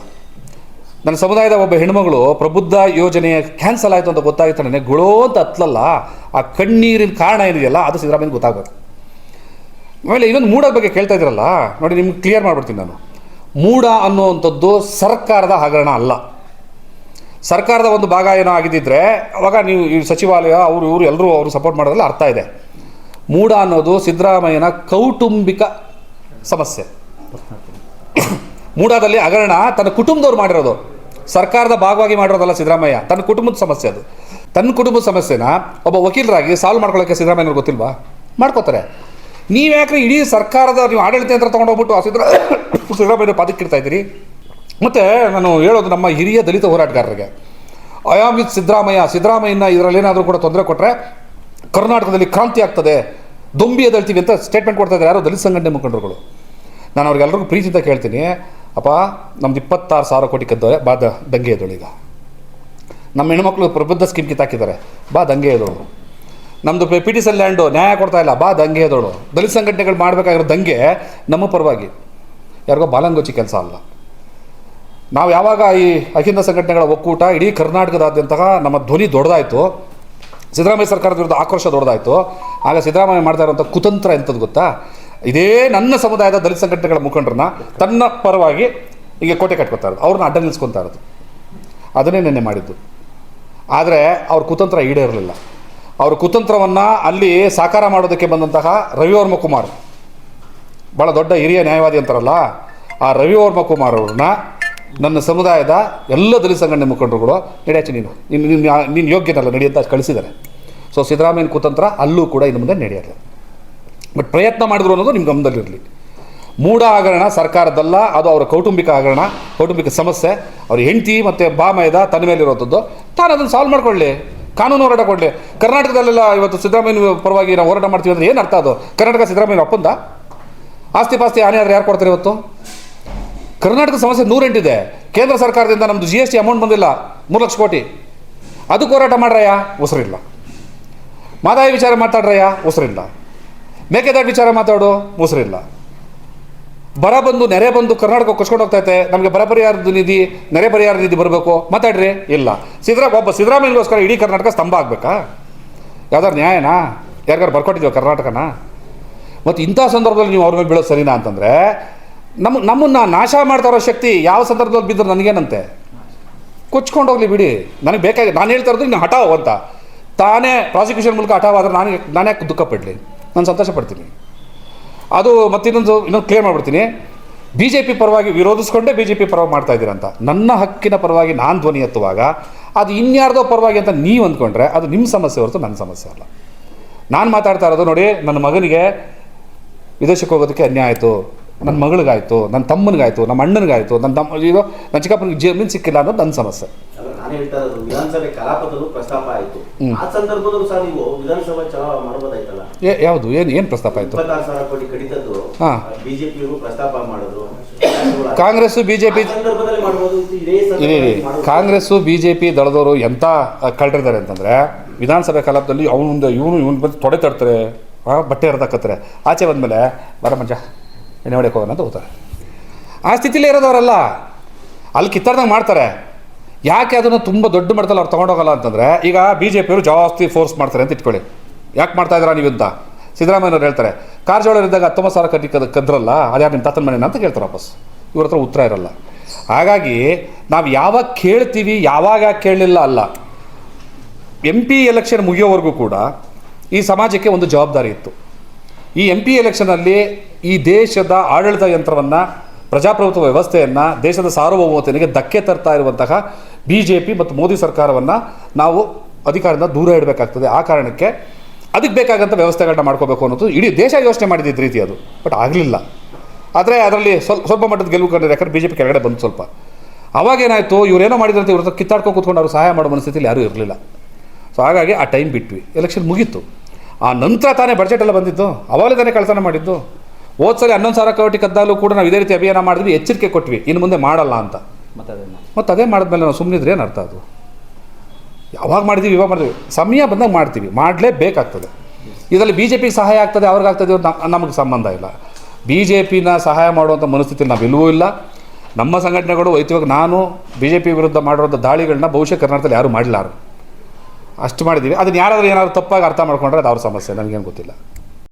Speaker 1: ನನ್ನ ಸಮುದಾಯದ ಒಬ್ಬ ಹೆಣ್ಮಗಳು ಪ್ರಬುದ್ಧ ಯೋಜನೆ ಕ್ಯಾನ್ಸಲ್ ಆಯಿತು ಅಂತ ಗೊತ್ತಾಗಿತ್ತು ನನಗೆ ಗುಳೋ ಅಂತ ಹತ್ಲಲ್ಲ ಆ ಕಣ್ಣೀರಿನ ಕಾರಣ ಏನಿದೆಯಲ್ಲ, ಅದು ಸಿದ್ದರಾಮಯ್ಯ ಗೊತ್ತಾಗಬೇಕು ಆಮೇಲೆ ಇನ್ನೊಂದು ಮೂಡ ಬಗ್ಗೆ ಕೇಳ್ತಾ ಇದ್ದೀರಲ್ಲ, ನೋಡಿ ನಿಮ್ಗೆ ಕ್ಲಿಯರ್ ಮಾಡಿಬಿಡ್ತೀನಿ ನಾನು. ಮೂಡ ಅನ್ನುವಂಥದ್ದು ಸರ್ಕಾರದ ಹಗರಣ ಅಲ್ಲ. ಸರ್ಕಾರದ ಒಂದು ಭಾಗ ಏನೋ ಆಗಿದ್ದಿದ್ರೆ, ಅವಾಗ ನೀವು ಈ ಸಚಿವಾಲಯ, ಅವರು, ಇವರು ಎಲ್ಲರೂ ಅವರು ಸಪೋರ್ಟ್ ಮಾಡೋದ್ರಲ್ಲಿ ಅರ್ಥ ಇದೆ. ಮೂಡ ಅನ್ನೋದು ಸಿದ್ದರಾಮಯ್ಯನ ಕೌಟುಂಬಿಕ ಸಮಸ್ಯೆ. ಮೂಡಾದಲ್ಲಿ ಹಗರಣ ತನ್ನ ಕುಟುಂಬದವ್ರು ಮಾಡಿರೋದು. ಸರ್ಕಾರದ ಭಾಗವಾಗಿ ಮಾಡಿರೋದಲ್ಲ ಸಿದ್ದರಾಮಯ್ಯ. ತನ್ನ ಕುಟುಂಬದ ಸಮಸ್ಯೆ ಅದು. ತನ್ನ ಕುಟುಂಬದ ಸಮಸ್ಯೆನ ಒಬ್ಬ ವಕೀಲರಾಗಿ ಸಾಲ್ವ್ ಮಾಡ್ಕೊಳ್ಳೋಕ್ಕೆ ಸಿದ್ದರಾಮಯ್ಯನವ್ರು ಗೊತ್ತಿಲ್ವಾ? ಮಾಡ್ಕೋತಾರೆ. ನೀವ್ಯಾಕ್ರೆ ಇಡೀ ಸರ್ಕಾರದ ನೀವು ಆಡಳಿತ ಯಂತ್ರ ತೊಗೊಂಡೋಗ್ಬಿಟ್ಟು ಆ ಸಿದ್ದರಾ ಸಿದ್ದರಾಮಯ್ಯ ಪಾದಕ್ಕಿಡ್ತಾ ಇದ್ದೀರಿ. ಮತ್ತು ನಾನು ಹೇಳೋದು ನಮ್ಮ ಹಿರಿಯ ದಲಿತ ಹೋರಾಟಗಾರರಿಗೆ. ಅಯಾಮಿತ್ ಸಿದ್ದರಾಮಯ್ಯ ಸಿದ್ದರಾಮಯ್ಯನ ಇದರಲ್ಲಿ ಏನಾದರೂ ಕೂಡ ತೊಂದರೆ ಕೊಟ್ಟರೆ ಕರ್ನಾಟಕದಲ್ಲಿ ಕ್ರಾಂತಿ ಆಗ್ತದೆ, ದೊಂಬಿ ಎದ್ದೇಳ್ತೀವಿ ಅಂತ ಸ್ಟೇಟ್ಮೆಂಟ್ ಕೊಡ್ತಾ ಇದ್ದಾರೆ ಯಾರೋ ದಲಿತ ಸಂಘಟನೆ ಮುಖಂಡರುಗಳು. ನಾನು ಅವ್ರಿಗೆಲ್ಲರಿಗೂ ಪ್ರೀತಿಯಿಂದ ಕೇಳ್ತೀನಿ, ಅಪ್ಪ, ನಮ್ದು ಇಪ್ಪತ್ತಾರು ಸಾವಿರ ಕೋಟಿ ಕದ್ದವ್ರೆ, ಬಾ ದಂಗೆ ಎದ್ದೋಳು ಈಗ. ನಮ್ಮ ಹೆಣ್ಮಕ್ಳು ಪ್ರಬುದ್ಧ ಸ್ಕೀಮ್ ಕಿತ್ತಾಕಿದ್ದಾರೆ ಬಾ ದಂಗೆ ಎದ್ದೋಳು ನಮ್ಮದು ಪಿ ಟಿ ಸಲ್ ಲ್ಯಾಂಡು ನ್ಯಾಯ ಕೊಡ್ತಾ ಇಲ್ಲ, ಬಾ ದಂಗೆ ಎದ್ದೋಳು ದಲಿತ ಸಂಘಟನೆಗಳು ಮಾಡಬೇಕಾಗಿರೋ ದಂಗೆ ನಮ್ಮ ಪರವಾಗಿ. ಯಾರಿಗೋ ಬಾಲಂಗೋಚಿ ಕೆಲಸ ಅಲ್ಲ. ನಾವು ಯಾವಾಗ ಈ ಅಹಿಂದ ಸಂಘಟನೆಗಳ ಒಕ್ಕೂಟ, ಇಡೀ ಕರ್ನಾಟಕದಾದ್ಯಂತಹ ನಮ್ಮ ಧ್ವನಿ ದೊಡ್ಡದಾಯಿತು ಸಿದ್ದರಾಮಯ್ಯ ಸರ್ಕಾರದ ವಿರುದ್ಧ ಆಕ್ರೋಶ ದೊಡ್ಡದಾಯಿತು. ಆಗ ಸಿದ್ದರಾಮಯ್ಯ ಮಾಡ್ತಾ ಇರುವಂಥ ಕುತಂತ್ರ ಎಂಥದ್ದು ಗೊತ್ತಾ? ಇದೇ ನನ್ನ ಸಮುದಾಯದ ದಲಿತ ಸಂಘಟನೆಗಳ ಮುಖಂಡರನ್ನ ತನ್ನ ಪರವಾಗಿ ಈಗ ಕೋಟೆ ಕಟ್ಕೊತಾ ಇರೋದು. ಅವ್ರನ್ನ ಅಡ್ಡ ನಿಲ್ಸ್ಕೊತಾ ಇರೋದು. ಅದನ್ನೇ ನಿನ್ನೆ ಮಾಡಿದ್ದು. ಆದರೆ ಅವ್ರ ಕುತಂತ್ರ ಈಡೇರಲಿಲ್ಲ. ಅವ್ರ ಕುತಂತ್ರವನ್ನು ಅಲ್ಲಿ ಸಾಕಾರ ಮಾಡೋದಕ್ಕೆ ಬಂದಂತಹ ರವಿವರ್ಮ ಕುಮಾರ್. ಭಾಳ ದೊಡ್ಡ ಹಿರಿಯ ನ್ಯಾಯವಾದಿ ಅಂತಾರಲ್ಲ, ಆ ರವಿವರ್ಮ ಕುಮಾರ್ ಅವ್ರನ್ನ ನನ್ನ ಸಮುದಾಯದ ಎಲ್ಲ ದಲಿತ ಸಂಘಟನೆ ಮುಖಂಡರುಗಳು ನಡೆಯಾಚೆ ನೀನು. ನೀನು ನಿನ್ನ ನೀನು ಯೋಗ್ಯನಲ್ಲ ನಡೆಯುತ್ತ ಕಳಿಸಿದ್ದಾರೆ. ಸೊ ಸಿದ್ದರಾಮಯ್ಯನ ಕುತಂತ್ರ ಅಲ್ಲೂ ಕೂಡ ಇನ್ನು ಮುಂದೆ ನಡೆಯಲ್ಲ. ಬಟ್ ಪ್ರಯತ್ನ ಮಾಡಿದ್ರು ಅನ್ನೋದು ನಿಮ್ಗೆ ಗಮನದಲ್ಲಿರಲಿ. ಮೂಢ ಹಗರಣ ಸರ್ಕಾರದಲ್ಲ ಅದು ಅವರ ಕೌಟುಂಬಿಕ ಹಗರಣ, ಕೌಟುಂಬಿಕ ಸಮಸ್ಯೆ. ಅವ್ರ ಹೆಂಡತಿ ಮತ್ತು ಬಾಮಯದ ತನ್ನ ಮೇಲಿರೋಂಥದ್ದು ತಾನು ಅದನ್ನು ಸಾಲ್ವ್ ಮಾಡ್ಕೊಳ್ಳಿ. ಕಾನೂನು ಹೋರಾಟ ಕೊಡಲಿ. ಕರ್ನಾಟಕದಲ್ಲೆಲ್ಲ ಇವತ್ತು ಸಿದ್ದರಾಮಯ್ಯನ ಪರವಾಗಿ ನಾವು ಹೋರಾಟ ಮಾಡ್ತೀವಿ ಅಂದರೆ ಏನು ಅರ್ಥ ಅದು? ಕರ್ನಾಟಕ ಸಿದ್ದರಾಮಯ್ಯನ ಒಪ್ಪಂದ? ಆಸ್ತಿ ಪಾಸ್ತಿ ಹಾನಿ ಆದರೆ ಯಾರು ಕೊಡ್ತಾರೆ ಇವತ್ತು? ಕರ್ನಾಟಕ ಸಮಸ್ಯೆ ನೂರೆಂಟಿದೆ. ಕೇಂದ್ರ ಸರ್ಕಾರದಿಂದ ನಮ್ಮದು ಜಿ ಎಸ್ ಟಿ ಅಮೌಂಟ್ ಬಂದಿಲ್ಲ. ಮೂರು ಲಕ್ಷ ಕೋಟಿ. ಅದಕ್ಕೆ ಹೋರಾಟ ಮಾಡ್ರಯ್ಯ? ಉಸಿರಿಲ್ಲ. ಮಾದಾಯ ವಿಚಾರ ಮಾತಾಡ್ರಯ್ಯ? ಉಸಿರಿಲ್ಲ. ಮೇಕೆದಾಟು ವಿಚಾರ ಮಾತಾಡು? ಉಸಿರಿಲ್ಲ. ಬರ ಬಂದು, ನೆರೆ ಬಂದು ಕರ್ನಾಟಕ ಕೊಚ್ಕೊಂಡು ಹೋಗ್ತೈತೆ ನಮಗೆ ಬರ ಪರಿಹಾರದ ನಿಧಿ, ನೆರೆ ಪರಿಹಾರ ನಿಧಿ ಬರಬೇಕು. ಮಾತಾಡ್ರಿ? ಇಲ್ಲ. ಸಿದ್ದರಾ ಒಬ್ಬ ಸಿದ್ದರಾಮಯ್ಯಗೋಸ್ಕರ ಇಡೀ ಕರ್ನಾಟಕ ಸ್ತಂಭ ಆಗಬೇಕಾ? ಯಾವ್ದಾರು ನ್ಯಾಯನಾ? ಯಾರಿಗಾರು ಬರ್ಕೊಟ್ಟಿದ್ದೀವಿ ಕರ್ನಾಟಕನ? ಮತ್ತು ಇಂಥ ಸಂದರ್ಭದಲ್ಲಿ ನೀವು ಅವ್ರ ಮೇಲೆ ಬೀಳೋದು ಸರಿನಾ ಅಂತಂದರೆ ನಮ್ಮ ನಮ್ಮನ್ನು ನಾಶ ಮಾಡ್ತಾ ಇರೋ ಶಕ್ತಿ ಯಾವ ಸಂದರ್ಭದಲ್ಲಿ ಬಿದ್ದರೆ ನನಗೇನಂತೆ? ಕೊಚ್ಕೊಂಡು ಹೋಗ್ಲಿ ಬಿಡಿ. ನನಗೆ ಬೇಕಾಗಿ, ನಾನು ಹೇಳ್ತಾ ಇರೋದು ನೀನು ಹಠಾವು ಅಂತ. ತಾನೇ ಪ್ರಾಸಿಕ್ಯೂಷನ್ ಮೂಲಕ ಹಠಾವಾದ್ರೆ ನಾನು, ನಾನೇ ದುಃಖ ಪಡಲಿ. ನಾನು ಸಂತೋಷ ಪಡ್ತೀನಿ. ಅದು ಮತ್ತಿನ್ನೊಂದು, ಇನ್ನೊಂದು ಕ್ಲಿಯರ್ ಮಾಡ್ಬಿಡ್ತೀನಿ. ಬಿ ಜೆ ಪಿ ಪರವಾಗಿ ವಿರೋಧಿಸ್ಕೊಂಡೇ ಬಿ ಜೆ ಪಿ ಪರವಾಗಿ ಮಾಡ್ತಾ ಇದ್ದೀರಂತ ನನ್ನ ಹಕ್ಕಿನ ಪರವಾಗಿ ನಾನು ಧ್ವನಿ ಎತ್ತುವಾಗ, ಅದು ಇನ್ಯಾರ್ದೋ ಪರವಾಗಿ ಅಂತ ನೀವು ಅಂದ್ಕೊಂಡ್ರೆ ಅದು ನಿಮ್ಮ ಸಮಸ್ಯೆ ಹೊರತು ನನ್ನ ಸಮಸ್ಯೆ ಅಲ್ಲ. ನಾನು ಮಾತಾಡ್ತಾ ಇರೋದು ನೋಡಿ, ನನ್ನ ಮಗನಿಗೆ ವಿದೇಶಕ್ಕೆ ಹೋಗೋದಕ್ಕೆ ಅನ್ಯಾಯ ಆಯಿತು. ನನ್ನ ಮಗಳಿಗಾಯಿತು ನನ್ನ ತಮ್ಮನಿಗಾಯಿತು ನಮ್ಮ ಅಣ್ಣನಿಗಾಯಿತು ನನ್ನ ತಮ್ಮ ಇದು ನನ್ನ ಚಿಕ್ಕಪ್ಪನಿಗೆ ಜಮೀನು ಸಿಕ್ಕಿಲ್ಲ ಅನ್ನೋದು ನನ್ನ ಸಮಸ್ಯೆ.
Speaker 3: ನಾನು ಹೇಳ್ತಾ ಇರೋದು ವಿಧಾನಸಭೆ ಕಲಾಪದಲ್ಲೂ ಪ್ರಸ್ತಾಪ ಆಯ್ತು.
Speaker 1: ಹ್ಮ್.
Speaker 3: ಆ ಸಂದರ್ಭದಲ್ಲೂ ಸಹ ನೀವು ವಿಧಾನಸಭಾ ಚುನಾವಣೆ ಮಾಡ್ಬೋದಾಯ್ತಲ್ಲ?
Speaker 1: ಏ ಯಾವುದು ಏನು ಏನು ಪ್ರಸ್ತಾಪ ಆಯಿತು?
Speaker 3: ಇಪ್ಪತ್ತಾರು ಸಾವಿರ ಕೋಟಿ ಕಡಿತದ್ದು
Speaker 1: ಹಾ.
Speaker 3: ಬಿಜೆಪಿಯವರು ಪ್ರಸ್ತಾಪ ಮಾಡಿದ್ರು
Speaker 1: ಕಾಂಗ್ರೆಸ್ಸು ಬಿ ಜೆ ಪಿ
Speaker 3: ಸಂದರ್ಭದಲ್ಲಿ ಮಾಡ್ಬೋದು ಇದೇ
Speaker 1: ಇರಿ
Speaker 3: ಸಂದರ್ಭದಲ್ಲಿ
Speaker 1: ಇರಿ
Speaker 3: ಮಾಡ್ಬೋದು.
Speaker 1: ಕಾಂಗ್ರೆಸ್ಸು ಬಿ ಜೆ ಪಿ ದಳದವರು ಎಂಥ ಕಳ್ಳರಿದ್ದಾರೆ ಅಂತಂದರೆ ವಿಧಾನಸಭೆ ಕಲಾಪದಲ್ಲಿ ಅವನು ಇವನು ಇವನು ಬಂದು ತೊಡೆ ತಡ್ತಾರೆ ಆ, ಬಟ್ಟೆ ಹರಿದಾಕತ್ತಾರೆ. ಆಚೆ ಬಂದಮೇಲೆ ಬರ ಮಂಜ ಎಣ್ಣೆ ಹೊಡೆಯಕ್ಕೆ ಹೋಗೋಣ ಅಂತ ಹೋಗ್ತಾರೆ. ಆ ಸ್ಥಿತಿಲೇ ಇರೋದವರಲ್ಲ ಅಲ್ಲಿ ಕಿತ್ತಾಡ್ದಂಗೆ ಮಾಡ್ತಾರೆ. ಯಾಕೆ ಅದನ್ನು ತುಂಬ ದೊಡ್ಡ ಮಟ್ಟದಲ್ಲಿ ಅವ್ರು ತೊಗೊಂಡೋಗಲ್ಲ ಅಂತಂದರೆ, ಈಗ ಬಿ ಜೆ ಪಿಯವರು ಜಾಸ್ತಿ ಫೋರ್ಸ್ ಮಾಡ್ತಾರೆ ಅಂತ ಇಟ್ಕೊಳ್ಳಿ. ಯಾಕೆ ಮಾಡ್ತಾ ಇದ್ದೀರಾ ನೀವು ಅಂತ ಸಿದ್ದರಾಮಯ್ಯವ್ರು ಹೇಳ್ತಾರೆ. ಇದ್ದಾಗ ಹತ್ತೊಂಬತ್ತು ಸಾವಿರ ಕಟ್ಟಿ ಕದ ಕದ್ರಲ್ಲ, ಅದ್ಯಾರು ನಿಮ್ಮ ತಾತನ ಮನೆನ ಅಂತ ಕೇಳ್ತಾರೆ ವಾಪಸ್. ಇವ್ರ ಹತ್ರ ಉತ್ತರ ಇರಲ್ಲ. ಹಾಗಾಗಿ ನಾವು ಯಾವಾಗ ಕೇಳ್ತೀವಿ, ಯಾವಾಗ ಕೇಳಲಿಲ್ಲ ಅಲ್ಲ. ಎಂ ಪಿ ಎಲೆಕ್ಷನ್ ಮುಗಿಯೋವರೆಗೂ ಕೂಡ ಈ ಸಮಾಜಕ್ಕೆ ಒಂದು ಜವಾಬ್ದಾರಿ ಇತ್ತು. ಈ ಎಂ ಪಿ ಎಲೆಕ್ಷನಲ್ಲಿ ಈ ದೇಶದ ಆಡಳಿತ ಯಂತ್ರವನ್ನು, ಪ್ರಜಾಪ್ರಭುತ್ವ ವ್ಯವಸ್ಥೆಯನ್ನು, ದೇಶದ ಸಾರ್ವಭೌಮತೆಗೆ ಧಕ್ಕೆ ತರ್ತಾ ಇರುವಂತಹ ಬಿ ಜೆ ಪಿ ಮತ್ತು ಮೋದಿ ಸರ್ಕಾರವನ್ನು ನಾವು ಅಧಿಕಾರದಿಂದ ದೂರ ಇಡಬೇಕಾಗ್ತದೆ. ಆ ಕಾರಣಕ್ಕೆ ಅದಕ್ಕೆ ಬೇಕಾದಂಥ ವ್ಯವಸ್ಥೆಗಳನ್ನ ಮಾಡ್ಕೋಬೇಕು ಅನ್ನೋದು ಇಡೀ ದೇಶ ಯೋಚನೆ ಮಾಡಿದ್ದ ರೀತಿ ಅದು. ಬಟ್ ಆಗಲಿಲ್ಲ. ಆದರೆ ಅದರಲ್ಲಿ ಸ್ವಲ್ಪ ಸ್ವಲ್ಪ ಮಟ್ಟದ ಗೆಲುವು ಕಂಡಿದೆ. ಯಾಕಂದ್ರೆ ಬಿ ಜೆ ಪಿ ಕೆಳಗಡೆ ಬಂತು ಸ್ವಲ್ಪ. ಅವಾಗೇನಾಯಿತು ಇವರೇನೋ ಮಾಡಿದ್ರಂತೆ ಇವ್ರ ಕಿತ್ತಾಡ್ಕೊಂಡು ಕೂತ್ಕೊಂಡು ಅವರು ಸಹಾಯ ಮಾಡೋ ಮನಸ್ಥಿತಿಯಲ್ಲಿ ಯಾರೂ ಇರಲಿಲ್ಲ. ಸೊ ಹಾಗಾಗಿ ಆ ಟೈಮ್ ಬಿಟ್ವಿ. ಎಲೆಕ್ಷನ್ ಮುಗೀತು. ಆ ನಂತರ ತಾನೇ ಬಜೆಟ್ ಎಲ್ಲ ಬಂದಿದ್ದು. ಅವಾಗಲೇ ತಾನೇ ಕಳ್ತನ ಮಾಡಿದ್ದು. ಹೋದ ಸರಿ ಹನ್ನೊಂದು ಸಾವಿರ ಕೋಟಿ ಕದ್ದಾಲು ಕೂಡ ನಾವು ಇದೇ ರೀತಿ ಅಭಿಯಾನ ಮಾಡಿದ್ವಿ ಎಚ್ಚರಿಕೆ ಕೊಟ್ವಿ. ಇನ್ನು ಮುಂದೆ ಮಾಡಲ್ಲ ಅಂತ.
Speaker 2: ಮತ್ತೆ ಅದನ್ನ
Speaker 1: ಮತ್ತು ಅದೇ ಮಾಡಿದ್ಮೇಲೆ ನಾವು ಸುಮ್ಮನಿದ್ರೆ ಏನು ಅರ್ಥ ಅದು? ಯಾವಾಗ ಮಾಡಿದೀವಿ ಇವಾಗ ಮಾಡಿದ್ವಿ. ಸಮಯ ಬಂದಾಗ ಮಾಡ್ತೀವಿ. ಮಾಡಲೇಬೇಕಾಗ್ತದೆ. ಇದರಲ್ಲಿ ಬಿ ಜೆ ಪಿಗೆ ಸಹಾಯ ಆಗ್ತದೆ ಅವ್ರಿಗಾಗ್ತದೆ ನಮಗೆ ಸಂಬಂಧ ಇಲ್ಲ. ಬಿ ಜೆ ಪಿನ ಸಹಾಯ ಮಾಡುವಂಥ ಮನಸ್ಥಿತಿ ನಾವೆಲ್ಲವೂ ಇಲ್ಲ. ನಮ್ಮ ಸಂಘಟನೆಗಳು ಐತಿವಾಗ ನಾನು ಬಿ ಜೆ ಪಿ ವಿರುದ್ಧ ಮಾಡಿರೋಂಥ ದಾಳಿಗಳನ್ನ ಬಹುಶಃ ಕರ್ನಾಟಕದಲ್ಲಿ ಯಾರೂ ಮಾಡಲಾರು. ಅಷ್ಟು ಮಾಡಿದ್ದೀವಿ ಅದನ್ನು ಯಾರಾದರೂ ಏನಾದರೂ ತಪ್ಪಾಗಿ ಅರ್ಥ ಮಾಡ್ಕೊಂಡ್ರೆ ಅದು ಅವ್ರ ಸಮಸ್ಯೆ. ನನಗೇನು ಗೊತ್ತಿಲ್ಲ.